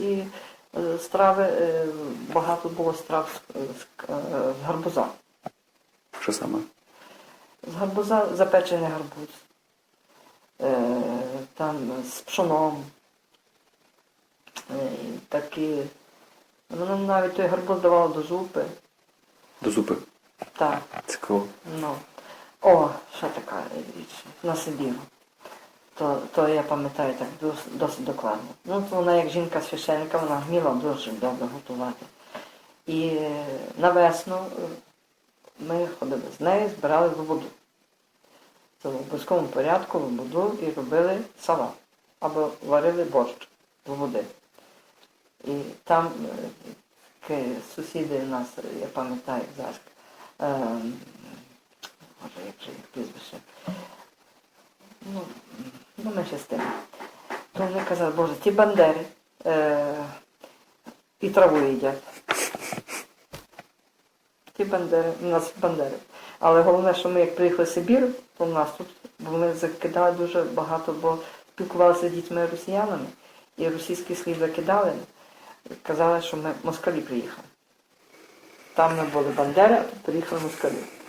і е, страви, е, багато було страв з, е, з гарбуза. Що саме? З гарбуза запечений гарбуз. Там з пшоном. Такі. Воно навіть той гарбуз давало до зупи. До зупи. Так, Цікаво. ну. О, ще така річ. На Сибіру. То, я пам'ятаю так досить докладно. Ну, то вона як жінка священника, вона вміла дуже добре готувати. І е, на весну е, ми ходили з нею, збирали. Це в обов'язковому порядку воду і робили салат. Або варили борщ з води. І там е, сусіди у нас, е, я пам'ятаю зараз, ем, може, як же їх прізвище. Ну, ну менше з тим. То вони казали, боже, ті бандери е, і траву їдять. Ті бандери, у нас бандери. Але головне, що ми як приїхали в Сибір, то в нас тут, бо ми закидали дуже багато, бо спілкувалися з дітьми росіянами, і російський слід закидали. Казали, що ми москалі приїхали. Там ми були бандери, а тут приїхали москалі.